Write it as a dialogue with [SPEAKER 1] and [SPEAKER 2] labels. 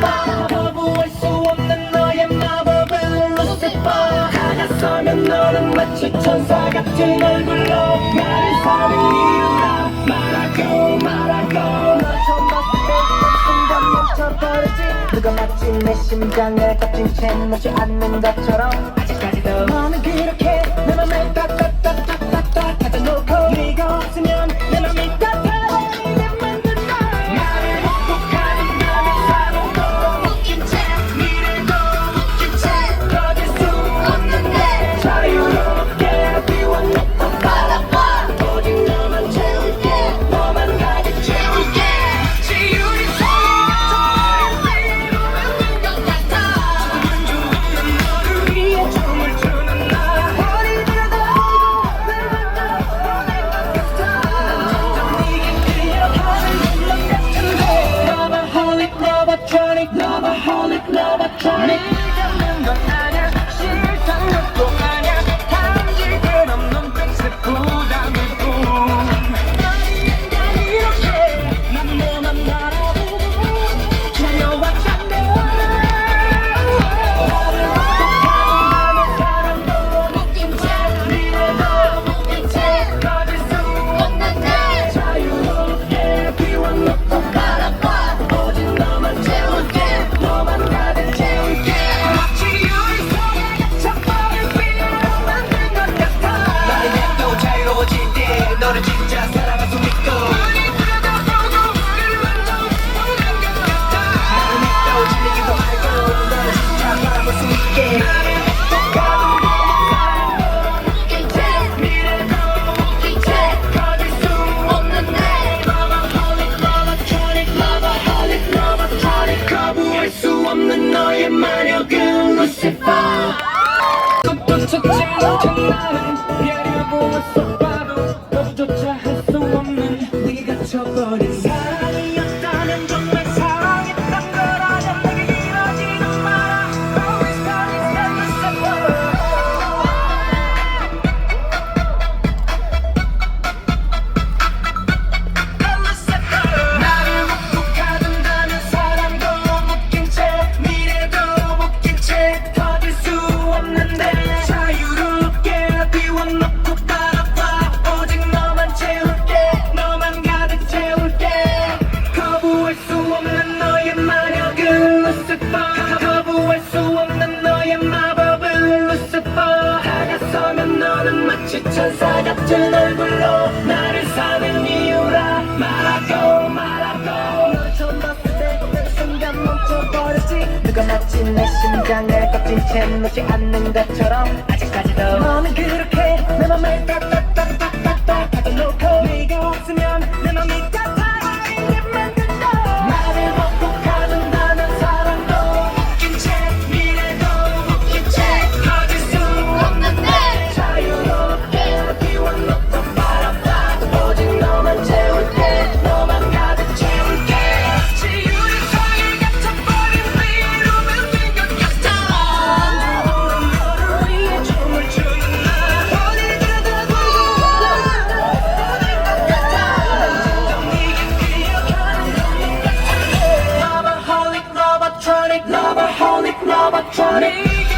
[SPEAKER 1] 바라볼 수 없는 너의 마법은 루시퍼 다가서면 너는 마치 천사 같은 얼굴로 나를 사랑이라. 말하고 말하고 너저 순간 멈춰버리지. 누가 마치 내 심장을 덮친 채 놓지 않는 것처럼 아직까지도 너는 그렇게 저 짧은 장난은 피하려고 왔어 같은 얼굴로 나를 사는 이유라. 말하고 말하고 널 처음 봤을 때그 순간 멈춰버렸지. 누가 마치 내 심장을 꺾인 채 놓지 않는 것처럼. 아직까지도 너는 그렇게 내 맘을 닦 morning.